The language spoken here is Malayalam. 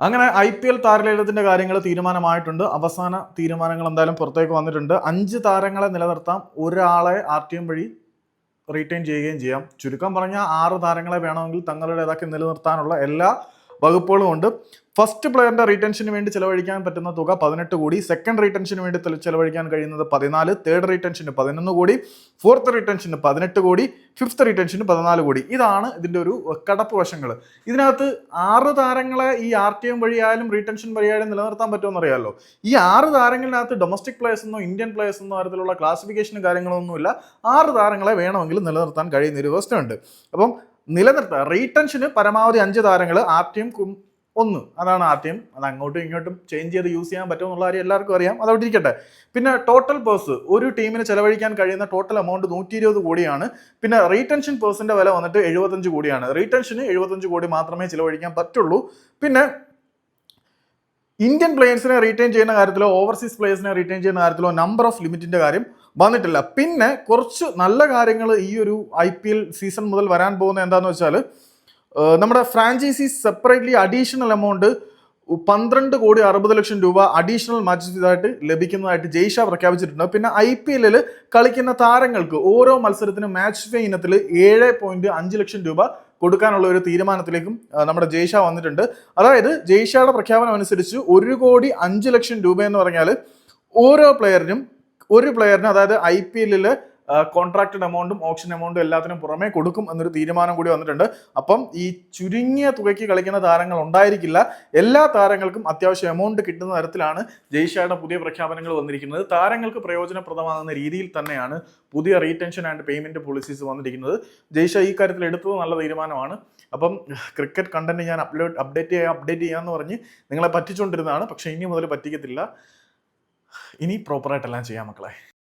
അങ്ങനെ ഐ പി എൽ താരലേലത്തിന്റെ കാര്യങ്ങൾ തീരുമാനമായിട്ടുണ്ട്. അവസാന തീരുമാനങ്ങൾ എന്തായാലും പുറത്തേക്ക് വന്നിട്ടുണ്ട്. അഞ്ച് താരങ്ങളെ നിലനിർത്താം. ഒരാളെ ആർ ടി എം വഴി റീറ്റെയിൻ ചെയ്യുകയും ചെയ്യാം. ചുരുക്കം പറഞ്ഞാൽ ആറ് താരങ്ങളെ വേണമെങ്കിൽ തങ്ങളുടേതാക്കി നിലനിർത്താനുള്ള എല്ലാ വകുപ്പുകളും ഉണ്ട്. ഫസ്റ്റ് പ്ലെയറിന്റെ റീറ്റൻഷന് വേണ്ടി ചെലവഴിക്കാൻ പറ്റുന്ന തുക പതിനെട്ട് കോടി. സെക്കൻഡ് റീറ്റൻഷന് വേണ്ടി ചിലവഴിക്കാൻ കഴിയുന്നത് പതിനാല്. തേർഡ് റീറ്റൻഷന് പതിനൊന്ന് കോടി. ഫോർത്ത് റീറ്റൻഷന് പതിനെട്ട് കോടി. ഫിഫ്ത്ത് റീറ്റൻഷന് പതിനാല് കോടി. ഇതാണ് ഇതിന്റെ ഒരു കടപ്പ് വശങ്ങൾ ഇതിനകത്ത് ആറ് താരങ്ങളെ ഈ ആർ ടി എം വഴിയായാലും റീറ്റൻഷൻ വഴിയായാലും നിലനിർത്താൻ പറ്റുമെന്ന് അറിയാമല്ലോ ഈ ആറ് താരങ്ങളിനകത്ത് ഡൊമസ്റ്റിക് പ്ലേയേഴ്സ് എന്നോ ഇന്ത്യൻ പ്ലേയേഴ്സ് എന്നോ തരത്തിലുള്ള ക്ലാസിഫിക്കേഷനും കാര്യങ്ങളൊന്നുമില്ല. ആറ് താരങ്ങളെ വേണമെങ്കിലും നിലനിർത്താൻ കഴിയുന്ന ഒരു വ്യവസ്ഥയുണ്ട്. അപ്പം നിലനിർത്തുക റീടെൻഷന് പരമാവധി അഞ്ച് താരങ്ങൾ ആപ്റ്റിയും ഒന്ന്. അതാണ് ആർ അത് അങ്ങോട്ടും ഇങ്ങോട്ടും ചേഞ്ച് ചെയ്ത് യൂസ് ചെയ്യാൻ പറ്റുമെന്നുള്ള കാര്യം എല്ലാവർക്കും അറിയാം. അതവിടെ ഇരിക്കട്ടെ. പിന്നെ ടോട്ടൽ പേഴ്സ് ഒരു ടീമിന് ചെലവഴിക്കാൻ കഴിയുന്ന ടോട്ടൽ എമൗണ്ട് നൂറ്റി ഇരുപത് കോടിയാണ്. പിന്നെ റീടെൻഷൻ പേഴ്സിന്റെ വില വന്നിട്ട് എഴുപത്തഞ്ച് കോടിയാണ്. റീടെൻഷന് എഴുപത്തഞ്ച് കോടി മാത്രമേ ചിലവഴിക്കാൻ പറ്റുള്ളൂ. പിന്നെ ഇന്ത്യൻ പ്ലെയേഴ്സിനെ റീറ്റെയിൻ ചെയ്യുന്ന കാര്യത്തിലോ ഓവർസീസ് പ്ലെയേഴ്സിനെ റീറ്റെയിൻ ചെയ്യുന്ന കാര്യത്തിലോ നമ്പർ ഓഫ് ലിമിറ്റിന്റെ കാര്യം വന്നിട്ടില്ല. പിന്നെ കുറച്ച് നല്ല കാര്യങ്ങൾ ഈ ഒരു ഐ പി എൽ സീസൺ മുതൽ വരാൻ പോകുന്ന എന്താണെന്ന് വെച്ചാൽ നമ്മുടെ ഫ്രാഞ്ചൈസി സെപ്പറേറ്റ്ലി അഡീഷണൽ എമൗണ്ട് പന്ത്രണ്ട് കോടി അറുപത് ലക്ഷം രൂപ അഡീഷണൽ മാച്ച് ഇതായിട്ട് ലഭിക്കുന്നതായിട്ട് ജയ്ഷ പ്രഖ്യാപിച്ചിട്ടുണ്ട്. പിന്നെ ഐ പി എല്ലിൽ കളിക്കുന്ന താരങ്ങൾക്ക് ഓരോ മത്സരത്തിനും മാച്ച് ഫേ ഇനത്തിൽ ഏഴ് പോയിന്റ് അഞ്ച് ലക്ഷം രൂപ കൊടുക്കാനുള്ള ഒരു തീരുമാനത്തിലേക്കും നമ്മുടെ ജയ്ഷ വന്നിട്ടുണ്ട്. അതായത് ജയ്ഷയുടെ പ്രഖ്യാപനം അനുസരിച്ച് ഒരു കോടി അഞ്ച് ലക്ഷം രൂപ എന്ന് പറഞ്ഞാൽ ഓരോ പ്ലെയറിനും ഒരു പ്ലെയറിന് അതായത് ഐ പി എല്ലിൽ കോൺട്രാക്റ്റഡ് എമൗണ്ടും ഓപ്ഷൻ എമൗണ്ടും എല്ലാത്തിനും പുറമേ കൊടുക്കും എന്നൊരു തീരുമാനം കൂടി വന്നിട്ടുണ്ട്. അപ്പം ഈ ചുരുങ്ങിയ തുകയ്ക്ക് കളിക്കുന്ന താരങ്ങൾ ഉണ്ടായിരിക്കില്ല. എല്ലാ താരങ്ങൾക്കും അത്യാവശ്യം എമൗണ്ട് കിട്ടുന്ന തരത്തിലാണ് ജയ്ഷയുടെ പുതിയ പ്രഖ്യാപനങ്ങൾ വന്നിരിക്കുന്നത്. താരങ്ങൾക്ക് പ്രയോജനപ്രദമാകുന്ന രീതിയിൽ തന്നെയാണ് പുതിയ റീടെൻഷൻ ആൻഡ് പേയ്മെന്റ് പോളിസീസ് വന്നിരിക്കുന്നത്. ജയ്ഷ ഈ കാര്യത്തിൽ എടുത്തത് നല്ല തീരുമാനമാണ്. അപ്പം ക്രിക്കറ്റ് കണ്ടന്റ് ഞാൻ അപ്ലോഡ് അപ്ഡേറ്റ് ചെയ്യാം അപ്ഡേറ്റ് ചെയ്യാമെന്ന് പറഞ്ഞ് നിങ്ങളെ പറ്റിച്ചുകൊണ്ടിരുന്നതാണ് പക്ഷേ ഇനി മുതൽ പറ്റിക്കത്തില്ല. ഇനി പ്രോപ്പറായിട്ടെല്ലാം ചെയ്യാം മക്കളെ.